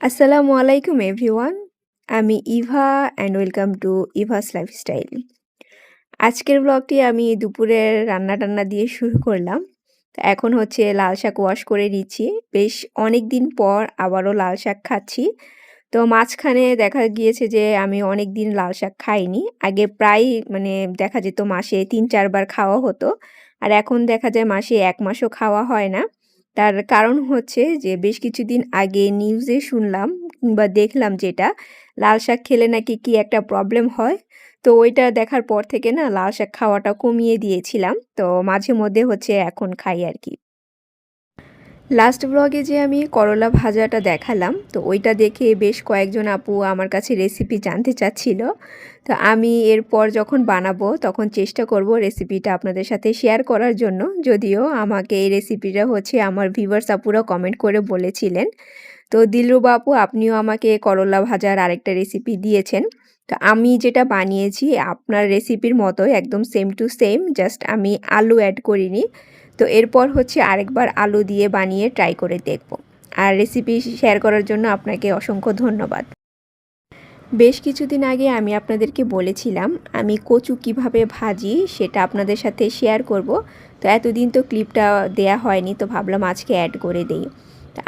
আসসালামু আলাইকুম এভরিওয়ান। আমি Eva and welcome to Eva's lifestyle. আজকের ব্লগটি আমি দুপুরের রান্না-টান্না দিয়ে শুরু করলাম। এখন হচ্ছে লাল শাক ওয়াশ করে নিচ্ছি। বেশ অনেক দিন পর আবারও লাল শাক খাচ্ছি। তো মাঝখানে দেখা গিয়েছে যে আমি অনেক দিন লাল শাক খাইনি। আগে প্রায় মানে দেখা যেত মাসে তিন চারবার খাওয়া হতো। আর এখন দেখা যায় মাসে এক মাসও খাওয়া হয় না। তার কারণ হচ্ছে যে বেশ কিছুদিন আগে নিউজে শুনলাম কিংবা দেখলাম যেটা, লাল শাক খেলে নাকি কি একটা প্রবলেম হয়। তো ওইটা দেখার পর থেকে না লাল শাক খাওয়াটা কমিয়ে দিয়েছিলাম। তো মাঝে মধ্যে হচ্ছে এখন খাই আরকি। লাস্ট ব্লগে যে আমি করলা ভাজাটা দেখালাম, তো ওইটা দেখে বেশ কয়েকজন আপু আমার কাছে রেসিপি জানতে চাচ্ছিল। তো আমি এরপর যখন বানাবো তখন চেষ্টা করব রেসিপিটা আপনাদের সাথে শেয়ার করার জন্য। যদিও আমাকে এই রেসিপিটা হচ্ছে আমার ভিভার্স আপুরা কমেন্ট করে বলেছিলেন। তো দিলরুবা আপু আপনিও আমাকে করলা ভাজার আরেকটা রেসিপি দিয়েছেন। তো আমি যেটা বানিয়েছি আপনার রেসিপির মতোই একদম সেম টু সেম জাস্ট আমি আলু অ্যাড করিনি। তো এরপর হচ্ছে আরেকবার আলু দিয়ে বানিয়ে ট্রাই করে দেখব। আর রেসিপি শেয়ার করার জন্য আপনাকে অসংখ্য ধন্যবাদ। বেশ কিছুদিন আগে আমি আপনাদেরকে বলেছিলাম আমি কচু কীভাবে ভাজি সেটা আপনাদের সাথে শেয়ার করব। তো এতদিন তো ক্লিপটা দেয়া হয়নি তো ভাবলাম আজকে অ্যাড করে দেই।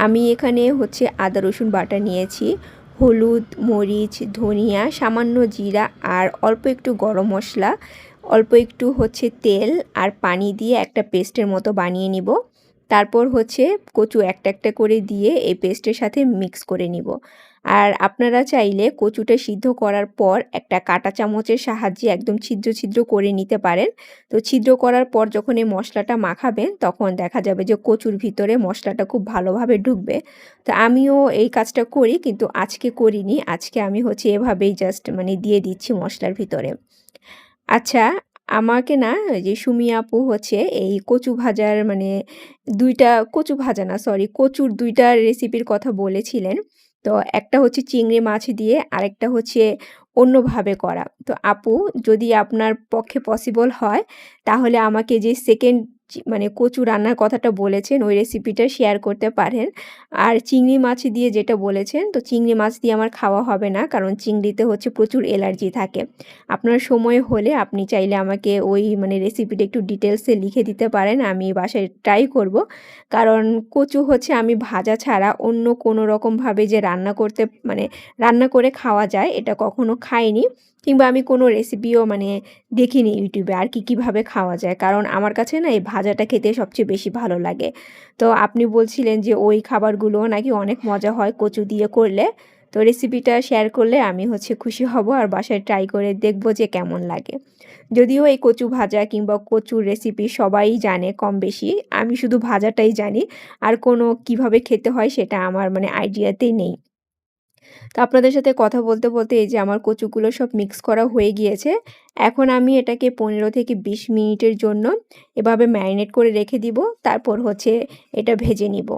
আমি এখানে হচ্ছে আদা রসুন বাটা নিয়েছি। হলুদ, মরিচ, ধনিয়া, সামান্য জিরা আর অল্প একটু গরম মশলা, অল্প একটু হচ্ছে তেল আর পানি দিয়ে একটা পেস্টের মতো বানিয়ে নিব। তারপর হচ্ছে কচু একটা একটা করে দিয়ে এই পেস্টের সাথে মিক্স করে নিব। আর আপনারা চাইলে কচুটা সিদ্ধ করার পর একটা কাঁটা চামচের সাহায্যে একদম ছিদ্র ছিদ্র করে নিতে পারেন। তো ছিদ্র করার পর যখন এই মশলাটা মাখাবেন, তখন দেখা যাবে যে কচুর ভিতরে মশলাটা খুব ভালোভাবে ঢুকবে। তো আমিও এই কাজটা করি কিন্তু আজকে করিনি। আজকে আমি হচ্ছে এভাবেই জাস্ট মানে দিয়ে দিচ্ছি মশলার ভিতরে। আচ্ছা আমাকে না যে সুমি আপু হচ্ছে এই কচু ভাজার মানে দুইটা কচু ভাজা না সরি কচুর দুইটা রেসিপির কথা বলেছিলেন। তো একটা হচ্ছে চিংড়ি মাছ দিয়ে আরেকটা হচ্ছে অন্যভাবে করা। তো আপু যদি আপনার পক্ষে পসিবল হয়, তাহলে আমাকে যে সেকেন্ড মানে কচু রান্নার কথাটা বলেছেন, ওই রেসিপিটা শেয়ার করতে পারেন। আর চিংড়ি মাছ দিয়ে যেটা বলেছেন, তো চিংড়ি মাছ দিয়ে আমার খাওয়া হবে না, কারণ চিংড়িতে হচ্ছে প্রচুর অ্যালার্জি থাকে। আপনার সময় হলে আপনি চাইলে আমাকে ওই মানে রেসিপিটা একটু ডিটেলসে লিখে দিতে পারেন। আমি বাসায় ট্রাই করব। কারণ কচু হচ্ছে আমি ভাজা ছাড়া অন্য কোনো রকমভাবে যে রান্না করতে মানে রান্না করে খাওয়া যায়, এটা কখনো খাইনি। কিংবা আমি কোনো রেসিপিও মানে দেখিনি ইউটিউবে আর কি কীভাবে খাওয়া যায়। কারণ আমার কাছে না এই ভাজাটা খেতে সবচেয়ে বেশি ভালো লাগে। তো আপনি বলছিলেন যে ওই খাবারগুলোও নাকি অনেক মজা হয় কচু দিয়ে করলে। তো রেসিপিটা শেয়ার করলে আমি হচ্ছে খুশি হব আর বাসায় ট্রাই করে দেখব যে কেমন লাগে। যদিও এই কচু ভাজা কিংবা কচুর রেসিপি সবাই জানে কম বেশি। আমি শুধু ভাজাটাই জানি। আর কোনো কীভাবে খেতে হয় সেটা আমার মানে আইডিয়াতেই নেই। তো আপনাদের সাথে কথা বলতে, বলতে এই যে আমার কচুগুলো সব মিক্স করা হয়ে গিয়েছে। এখন আমি এটাকে ১৫ থেকে ২০ মিনিটের জন্য এভাবে ম্যারিনেট করে রেখে দিব। তারপর হচ্ছে এটা ভেজে নিব।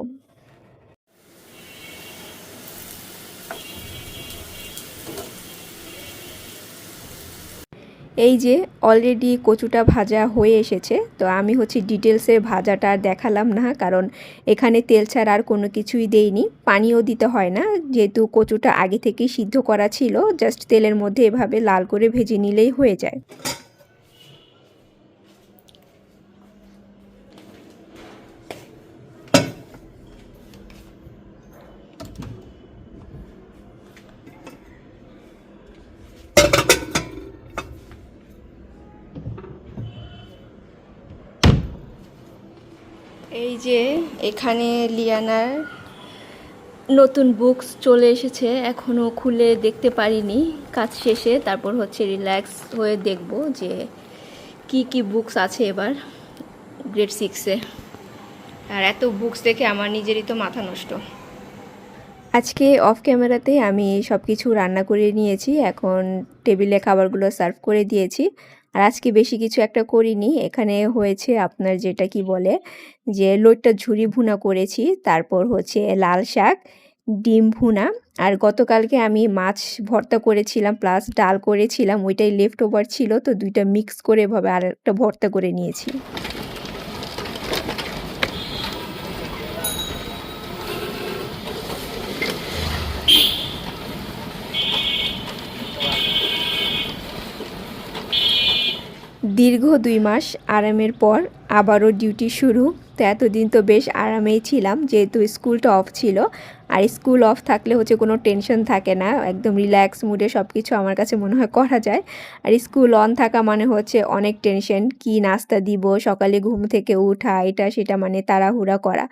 এই যে অলরেডি কচুটা ভাজা হয়ে এসেছে। তো আমি হচ্ছে ডিটেলসের ভাজাটা আর দেখালাম না। কারণ এখানে তেল ছাড়া আর কোনো কিছুই দেইনি। পানিও দিতে হয় না। যেহেতু কচুটা আগে থেকেই সিদ্ধ করা ছিল। জাস্ট তেলের মধ্যে এভাবে লাল করে ভেজে নিলেই হয়ে যায়। এই যে এখানে লিয়ানার নতুন বুকস চলে এসেছে, এখনও খুলে দেখতে পারিনি। কাজ শেষে তারপর হচ্ছে রিল্যাক্স হয়ে দেখব যে কি কি বুকস আছে এবার গ্রেড সিক্সে আর এত বুকস দেখে আমার নিজেরই তো মাথা নষ্ট। আজকে অফ ক্যামেরাতে আমি সব কিছু রান্না করে নিয়েছি, এখন টেবিলে খাবারগুলো সার্ভ করে দিয়েছি। আর আজকে বেশি কিছু একটা করিনি। এখানে হয়েছে আপনার যেটা কি বলে? যে লোটটা ঝুরি ভুনা করেছি, তারপর হচ্ছে লাল শাক, ডিম ভুনা। আর গতকালকে আমি মাছ ভর্তা করেছিলাম প্লাস ডাল করেছিলাম, ওইটাই লেফট ওভার ছিল, তো দুইটা মিক্স করে এভাবে আর একটা ভর্তা করে নিয়েছি। দীর্ঘ দুই মাস আরামের পর আবারও ডিউটি শুরু। তো এতদিন তো বেশ আরামেই ছিলাম, যেহেতু স্কুলটা অফ ছিল। আর স্কুল অফ থাকলে হচ্ছে কোনো টেনশন থাকে না, একদম রিল্যাক্স মুডে সব কিছু আমার কাছে মনে হয় করা যায়। আর স্কুল অন থাকা মানে হচ্ছে অনেক টেনশন, কি নাস্তা দিব, সকালে ঘুম থেকে উঠা, এটা সেটা মানে তাড়াহুড়া করা।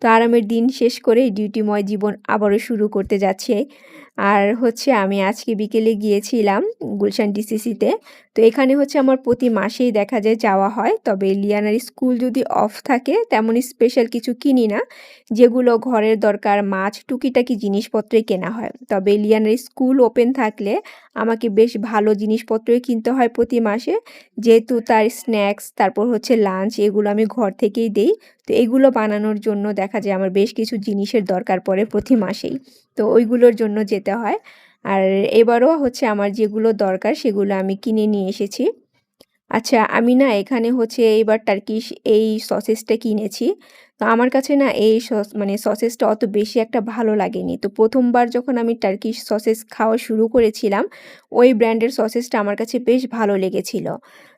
তো আরামের দিন শেষ করে ডিউটিময় জীবন আবারও শুরু করতে যাচ্ছে। আর হচ্ছে আমি আজকে বিকেলে গিয়েছিলাম গুলশান ডিসিসিতে তো এখানে হচ্ছে আমার প্রতি মাসেই দেখা যায় যাওয়া হয়। তবে লিয়ানার স্কুল যদি অফ থাকে, তেমন স্পেশাল কিছু কিনি না, যেগুলো ঘরের দরকার, মাছ, টুকিটাকি জিনিসপত্রে কেনা হয়। তবে লিয়ানার স্কুল ওপেন থাকলে আমাকে বেশ ভালো জিনিসপত্রই কিনতে হয় প্রতি মাসে। যেহেতু তার স্ন্যাক্স তারপর হচ্ছে লাঞ্চ এগুলো আমি ঘর থেকেই দেই। তো এগুলো বানানোর জন্য দেখা যায় আমার বেশ কিছু জিনিসের দরকার পড়ে প্রতি মাসেই। তো ওইগুলোর জন্য যেতে হয়। আর এবারও হচ্ছে আমার যেগুলো দরকার সেগুলো আমি কিনে নিয়ে এসেছি। আচ্ছা আমি না এখানে হচ্ছে এইবার টার্কিশ এই সসেসটা কিনেছি। তো আমার কাছে না এই সস মানে সসেসটা অত বেশি একটা ভালো লাগেনি। তো প্রথমবার যখন আমি টার্কিশ সসেস খাওয়া শুরু করেছিলাম, ওই ব্র্যান্ডের সসেসটা আমার কাছে বেশ ভালো লেগেছিল।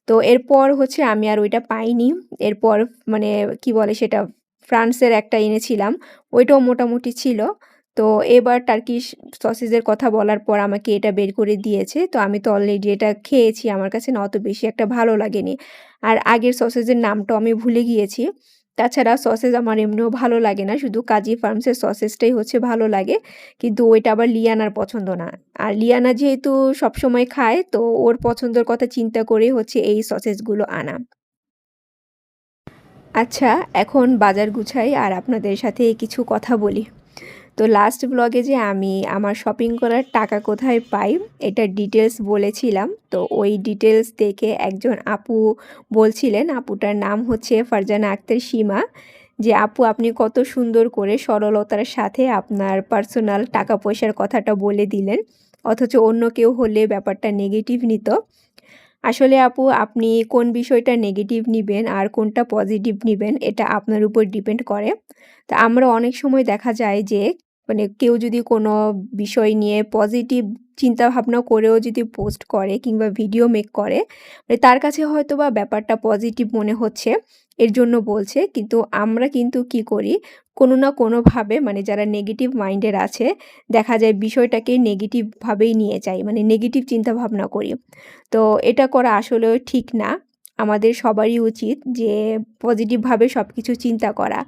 তো এরপর হচ্ছে আমি আর ওইটা পাইনি। এরপর মানে কি বলে সেটা, ফ্রান্সের একটা এনেছিলাম, ওইটাও মোটামুটি ছিল। তো এবার টার্কিশ সসেজের কথা বলার পর আমাকে এটা বের করে দিয়েছে। তো আমি তো অলরেডি এটা খেয়েছি, আমার কাছে না অত বেশি একটা ভালো লাগেনি। আর আগের সসেজের নামটাও আমি ভুলে গিয়েছি। তাছাড়া সসেস আমার এমনিও ভালো লাগে না, শুধু কাজী ফার্মসের সসেসটাই হচ্ছে ভালো লাগে। কিন্তু ওইটা আবার লিয়ানার পছন্দ না। আর লিয়ানা যেহেতু সবসময় খায়, তো ওর পছন্দের কথা চিন্তা করে হচ্ছে এই সসেসগুলো আনা। আচ্ছা এখন বাজার গুছাই, আর আপনাদের সাথে কিছু কথা বলি। তো লাস্ট ব্লগে যে আমি আমার শপিং করার টাকা কোথায় পাই, এটা ডিটেলস বলেছিলাম। তো ওই ডিটেলস দেখে একজন আপু বলছিলেন, আপুটার নাম হচ্ছে ফারজানা আক্তার সীমা, যে আপু, আপনি কত সুন্দর করে সরলতার সাথে আপনার পার্সোনাল টাকা পয়সার কথাটা বলে দিলেন। অথচ অন্য কেউ হলে ব্যাপারটা নেগেটিভ নিত। আসলে আপু, আপনি কোন বিষয়টা নেগেটিভ নেবেন আর কোনটা পজিটিভ নেবেন, এটা আপনার উপর ডিপেন্ড করে। তা আমরা অনেক সময় দেখা যায় যে মানে কেউ যদি কোনো বিষয় নিয়ে পজিটিভ চিন্তা ভাবনা করেও যদি পোস্ট করে কিংবা ভিডিও মেক করে মানে তার কাছে হয়তো বা ব্যাপারটা পজিটিভ মনে হচ্ছে, এর জন্য বলছে। কিন্তু আমরা কিন্তু কি করি কোনো না কোনোভাবে মানে যারা নেগেটিভ মাইন্ডের আছে, দেখা যায় বিষয়টাকে নেগেটিভভাবেই নিয়ে যাই মানে নেগেটিভ চিন্তা ভাবনা করি। তো এটা করা আসলেও ঠিক না। আমাদের সবারই উচিত যে পজিটিভভাবে সব কিছু চিন্তা করা।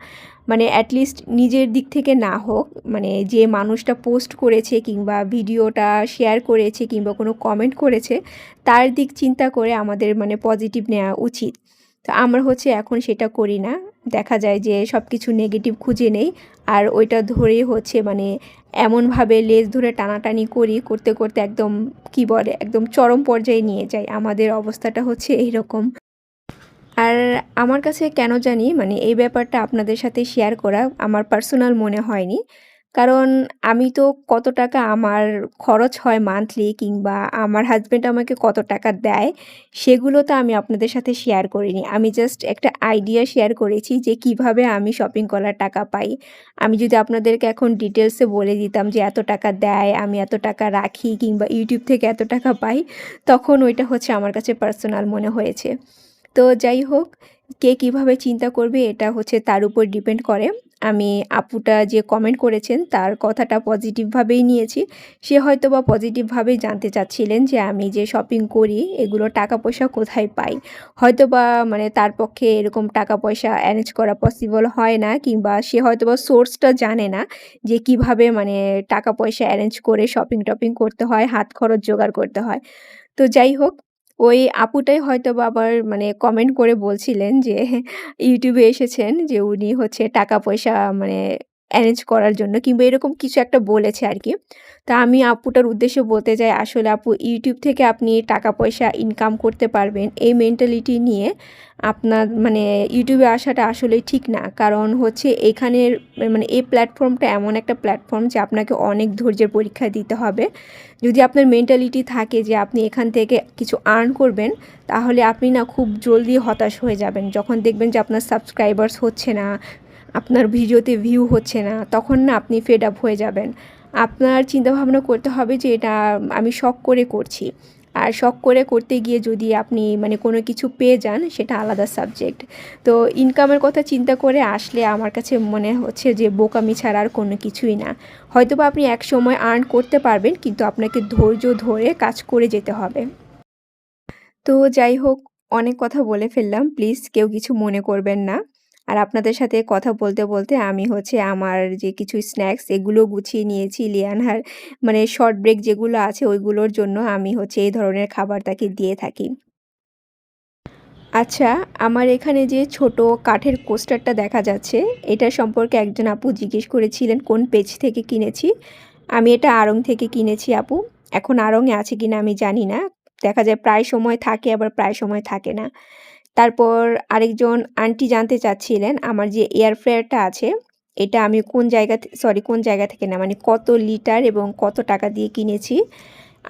মানে অ্যাটলিস্ট নিজের দিক থেকে না হোক মানে যে মানুষটা পোস্ট করেছে কিংবা ভিডিওটা শেয়ার করেছে কিংবা কোনো কমেন্ট করেছে, তার দিক চিন্তা করে আমাদের মানে পজিটিভ নেওয়া উচিত। তো আমরা হচ্ছে এখন সেটা করি না। দেখা যায় যে সব কিছু নেগেটিভ খুঁজে নেই। আর ওইটা ধরে হচ্ছে মানে এমনভাবে লেজ ধরে টানাটানি করি, করতে করতে একদম কি বলে, একদম চরম পর্যায়ে নিয়ে যাই। আমাদের অবস্থাটা হচ্ছে এইরকম। আর আমার কাছে কেন জানি মানে এই ব্যাপারটা আপনাদের সাথে শেয়ার করা আমার পার্সোনাল মনে হয়নি। কারণ আমি তো কত টাকা আমার খরচ হয় মান্থলি কিংবা আমার হাজব্যান্ড আমাকে কত টাকা দেয়, সেগুলো তো আমি আপনাদের সাথে শেয়ার করিনি। আমি জাস্ট একটা আইডিয়া শেয়ার করেছি যে কীভাবে আমি শপিং করার টাকা পাই। আমি যদি আপনাদেরকে এখন ডিটেলসে বলে দিতাম যে এত টাকা দেয়, আমি এত টাকা রাখি কিংবা ইউটিউব থেকে এত টাকা পাই, তখন ওইটা হচ্ছে আমার কাছে পার্সোনাল মনে হয়েছে। তো যাই হোক, কে কীভাবে চিন্তা করবে এটা হচ্ছে তার উপর ডিপেন্ড করে। আমি আপুটা যে কমেন্ট করেছেন, তার কথাটা পজিটিভভাবেই নিয়েছি। সে হয়তো বা পজিটিভভাবেই জানতে চাচ্ছিলেন যে আমি যে শপিং করি, এগুলো টাকা পয়সা কোথায় পাই? হয়তো বা মানে তার পক্ষে এরকম টাকা পয়সা অ্যারেঞ্জ করা পসিবল হয় না, কিংবা সে হয়তো বা সোর্সটা জানে না যে কীভাবে মানে টাকা পয়সা অ্যারেঞ্জ করে শপিং টপিং করতে হয়, হাত খরচ জোগাড় করতে হয়। তো যাই হোক ওই আপুটাই হয়তো আবার মানে কমেন্ট করে বলছিলেন যে ইউটিউবে এসেছেন যে উনি হচ্ছে টাকা পয়সা মানে অ্যারেঞ্জ করার জন্য কিংবা এরকম কিছু একটা বলেছে আর কি তা আমি আপুটার উদ্দেশ্যে বলতে চাই, আসলে আপু ইউটিউব থেকে আপনি টাকা পয়সা ইনকাম করতে পারবেন। এই মেন্টালিটি নিয়ে আপনার মানে ইউটিউবে আসাটা আসলেই ঠিক না। কারণ হচ্ছে এখানের মানে এই প্ল্যাটফর্মটা এমন একটা প্ল্যাটফর্ম যে আপনাকে অনেক ধৈর্যের পরীক্ষা দিতে হবে। যদি আপনার মেন্টালিটি থাকে যে আপনি এখান থেকে কিছু আর্ন করবেন, তাহলে আপনি না খুব জলদি হতাশ হয়ে যাবেন। যখন দেখবেন যে আপনার সাবস্ক্রাইবার্স হচ্ছে না আপনার ভিডিওতে ভিউ হচ্ছে না, তখন না আপনি ফেড আপ হয়ে যাবেন। আপনার চিন্তাভাবনা করতে হবে যে এটা আমি শখ করে করছি। আর শখ করে করতে গিয়ে যদি আপনি মানে কোনো কিছু পেয়ে যান, সেটা আলাদা সাবজেক্ট তো ইনকামের কথা চিন্তা করে আসলে আমার কাছে মনে হচ্ছে যে বোকামি ছাড়া আর কোনো কিছুই না। হয়তো বা আপনি এক সময় আর্ন করতে পারবেন, কিন্তু আপনাকে ধৈর্য ধরে কাজ করে যেতে হবে। তো যাই হোক, অনেক কথা বলে ফেললাম প্লিজ কেউ কিছু মনে করবেন না। আর আপনাদের সাথে কথা বলতে বলতে আমি হচ্ছে আমার যে কিছু স্ন্যাক্স এগুলো গুছিয়ে নিয়েছি লিয়ানহার মানে শর্ট ব্রেক যেগুলো আছে ওইগুলোর জন্য আমি হচ্ছে এই ধরনের খাবার তাকে দিয়ে থাকি। আচ্ছা আমার এখানে যে ছোট কাঠের কোস্টারটা দেখা যাচ্ছে, এটা সম্পর্কে একজন আপু জিজ্ঞেস করেছিলেন, কোন পেজ থেকে কিনেছি? আমি এটা আড়ং থেকে কিনেছি আপু। এখন আড়ংয়ে আছে কিনা আমি জানি না। দেখা যায় প্রায় সময় থাকে, আবার প্রায় সময় থাকে না। তারপর আরেকজন আন্টি জানতে চাচ্ছিলেন আমার যে এয়ার ফ্রায়ারটা আছে, এটা আমি কোন জায়গা সরি কোন জায়গা থেকে না মানে কত লিটার এবং কত টাকা দিয়ে কিনেছি।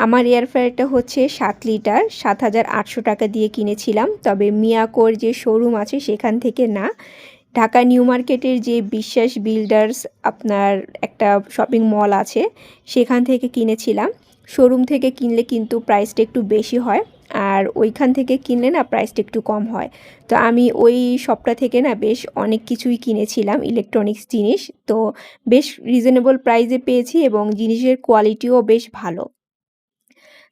আমার এয়ার ফ্রায়ারটা হচ্ছে সাত লিটার সাত হাজার আটশো টাকা দিয়ে কিনেছিলাম। তবে মিয়াকোর যে শোরুম আছে সেখান থেকে না, ঢাকা নিউ মার্কেটের যে বিশ্বাস বিল্ডার্স আপনার একটা শপিং মল আছে, সেখান থেকে কিনেছিলাম। শোরুম থেকে কিনলে কিন্তু প্রাইসটা একটু বেশি হয়। আর ওইখান থেকে কিনলে না প্রাইসটা একটু কম হয়। তো আমি ওই শপটা থেকে না বেশ অনেক কিছুই কিনেছিলাম ইলেকট্রনিক্স জিনিস। তো বেশ রিজনেবল প্রাইসে পেয়েছি এবং জিনিসের কোয়ালিটিও বেশ ভালো।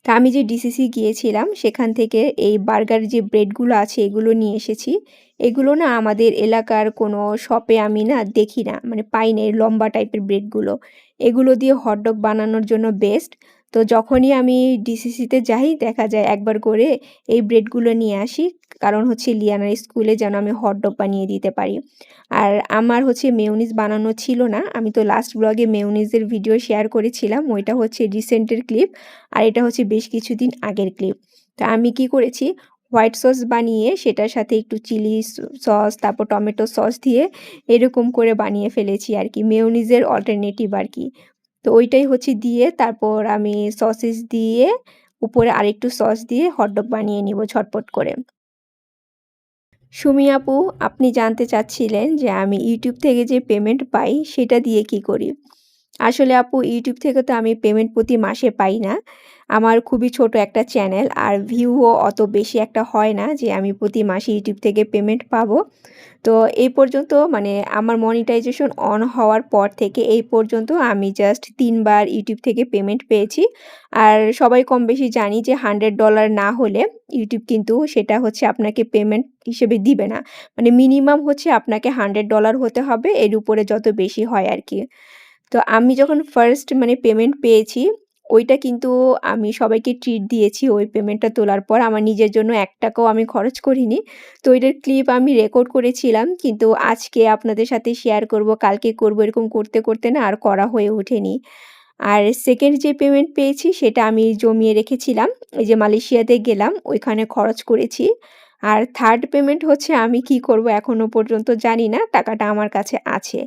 তা আমি যে ডিসিসি গিয়েছিলাম, সেখান থেকে এই বার্গার যে ব্রেডগুলো আছে, এগুলো নিয়ে এসেছি। এগুলো না আমাদের এলাকার কোনো শপে আমি না দেখি না। মানে পাই না লম্বা টাইপের ব্রেডগুলো এগুলো দিয়ে হটডগ বানানোর জন্য বেস্ট তো যখনই আমি ডিসিসিতে যাই, দেখা যায় একবার করে এই ব্রেডগুলো নিয়ে আসি। কারণ হচ্ছে লিয়ানার স্কুলে যেন আমি হটডগ বানিয়ে দিতে পারি। আর আমার হচ্ছে মেউনিজ বানানো ছিল না। আমি তো লাস্ট ব্লগে মেউনিজের ভিডিও শেয়ার করেছিলাম। ওইটা হচ্ছে রিসেন্টের ক্লিপ আর এটা হচ্ছে বেশ কিছুদিন আগের ক্লিপ তা আমি কি করেছি? হোয়াইট সস বানিয়ে সেটার সাথে একটু চিলি সস তারপর টমেটো সস দিয়ে এরকম করে বানিয়ে ফেলেছি আর কি মেউনিজের অল্টারনেটিভ আর কি তো ওইটাই হচ্ছে দিয়ে তারপর আমি সসেস দিয়ে উপরে আরেকটু সস দিয়ে হটডগ বানিয়ে নিব ঝটপট করে। সুমি আপু, আপনি জানতে চাচ্ছিলেন যে আমি ইউটিউব থেকে যে পেমেন্ট পাই সেটা দিয়ে কি করি? আসলে আপু, ইউটিউব থেকে তো আমি পেমেন্ট প্রতি মাসে পাই না। আমার খুবই ছোট একটা চ্যানেল আর ভিউও অত বেশি একটা হয় না যে আমি প্রতি মাসে ইউটিউব থেকে পেমেন্ট পাবো। তো এই পর্যন্ত মানে আমার মনিটাইজেশন অন হওয়ার পর থেকে এই পর্যন্ত আমি জাস্ট তিনবার ইউটিউব থেকে পেমেন্ট পেয়েছি। আর সবাই কম বেশি জানি যে হান্ড্রেড ডলার না হলে ইউটিউব কিন্তু সেটা হচ্ছে আপনাকে পেমেন্ট হিসেবে দিবে না। মানে মিনিমাম হচ্ছে আপনাকে হান্ড্রেড ডলার হতে হবে, এর উপরে যত বেশি হয় আর কি। তো আমি যখন ফার্স্ট মানে পেমেন্ট পেয়েছি ওইটা কিন্তু আমি সবাইকে ট্রিট দিয়েছি ওই পেমেন্টটা তোলার পর। আমার নিজের জন্য এক টাকাও আমি খরচ করিনি। তো ওইটার ক্লিপ আমি রেকর্ড করেছিলাম, কিন্তু আজকে আপনাদের সাথে শেয়ার করব, কালকে করব এরকম করতে করতে না আর করা হয়ে ওঠেনি। আর সেকেন্ড যে পেমেন্ট পেয়েছি সেটা আমি জমিয়ে রেখেছিলাম, এই যে মালয়েশিয়াতে গেলাম, ওইখানে খরচ করেছি। আর থার্ড পেমেন্ট হচ্ছে আমি কি করব এখনও পর্যন্ত জানি না, টাকাটা আমার কাছে আছে।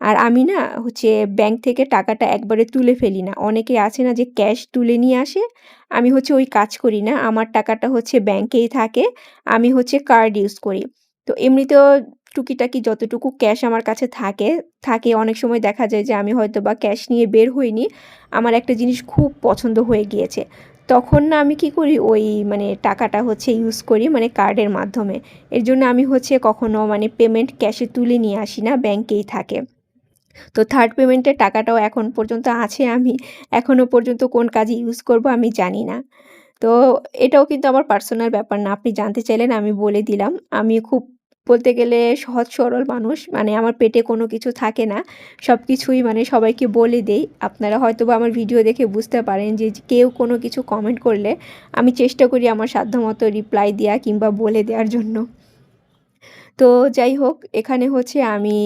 আর আমি না হচ্ছে ব্যাংক থেকে টাকাটা একবারে তুলে ফেলি না। অনেকে আছে না যে ক্যাশ তুলে নিয়ে আসে, আমি হচ্ছে ওই কাজ করি না। আমার টাকাটা হচ্ছে ব্যাংকেই থাকে, আমি হচ্ছে কার্ড ইউজ করি। তো এমনিতেও টুকিটাকি যতটুকু ক্যাশ আমার কাছে থাকে থাকে অনেক সময় দেখা যায় যে আমি হয়তো বা ক্যাশ নিয়ে বের হইনি, আমার একটা জিনিস খুব পছন্দ হয়ে গিয়েছে। তখন না আমি কি করি, ওই মানে টাকাটা হচ্ছে ইউজ করি মানে কার্ডের মাধ্যমে। এর জন্য আমি হচ্ছে কখনো মানে পেমেন্ট ক্যাশে তুলে নিয়ে আসি না ব্যাংকেই থাকে। তো থার্ড পেমেন্টের টাকাটাও এখন পর্যন্ত আছে আমি। এখনও পর্যন্ত কোন কাজে ইউজ করব আমি জানি না। তো এটাও কিন্তু আমার পার্সোনাল ব্যাপার না, আপনি জানতে চাইলেন আমি বলে দিলাম। আমি খুব বলতে গেলে সহজ সরল মানুষ মানে আমার পেটে কোনো কিছু থাকে না। সব কিছুই মানে সবাইকে বলে দেই। আপনারা হয়তো বা আমার ভিডিও দেখে বুঝতে পারেন যে কেউ কোনো কিছু কমেন্ট করলে আমি চেষ্টা করি আমার সাধ্যমতো রিপ্লাই দেওয়া কিংবা বলে দেওয়ার জন্য। তো যাই হোক, এখানে হচ্ছে আমি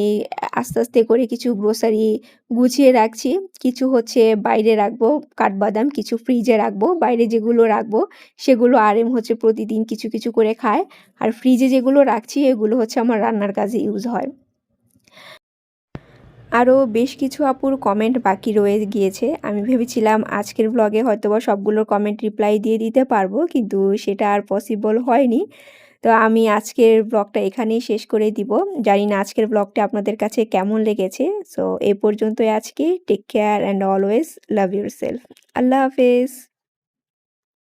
আস্তে আস্তে করে কিছু গ্রোসারি গুছিয়ে রাখছি। কিছু হচ্ছে বাইরে রাখব, কাঠবাদাম, কিছু ফ্রিজে রাখব। বাইরে যেগুলো রাখব, সেগুলো আরএম হচ্ছে প্রতিদিন কিছু কিছু করে খায়। আর ফ্রিজে যেগুলো রাখছি, এগুলো হচ্ছে আমার রান্নার কাজে ইউজ হয়। আরও বেশ কিছু আপুর কমেন্ট বাকি রয়ে গিয়েছে। আমি ভেবেছিলাম আজকের ব্লগে হয়তোবা সবগুলোর কমেন্ট রিপ্লাই দিয়ে দিতে পারব, কিন্তু সেটা আর পসিবল হয়নি। তো আমি আজকের ব্লগটা এখানেই শেষ করে দিব। জানি না আজকের ব্লগটা আপনাদের কাছে কেমন লেগেছে। সো এ পর্যন্তই আজকে। Take care and always love yourself আল্লাহ হাফেজ।